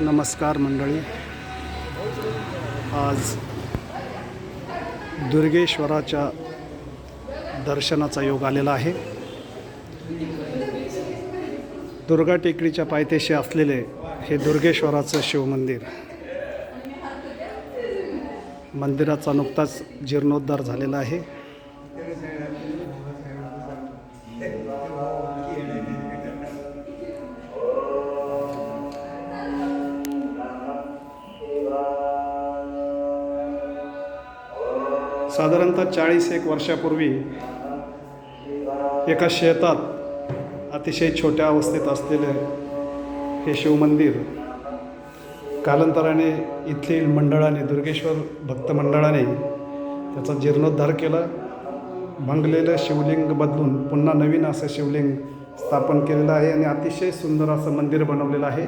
नमस्कार मंडळी. आज दुर्गेश्वराच्या दर्शनाचा योग आलेला आहे. दुर्गा टेकडीच्या पायथ्याशी असलेले हे दुर्गेश्वराचं शिवमंदिर. मंदिराचा नुकताच जीर्णोद्धार झालेला आहे. साधारणतः चाळीस एक वर्षापूर्वी एका शेतात अतिशय छोट्या अवस्थेत असलेले हे शिवमंदिर कालांतराने इथली मंडळाने दुर्गेश्वर भक्त मंडळाने त्याचा जीर्णोद्धार केला. भंगलेलं शिवलिंग बदलून पुन्हा नवीन असं शिवलिंग स्थापन केलेलं आहे आणि अतिशय सुंदर असं मंदिर बनवलेलं आहे.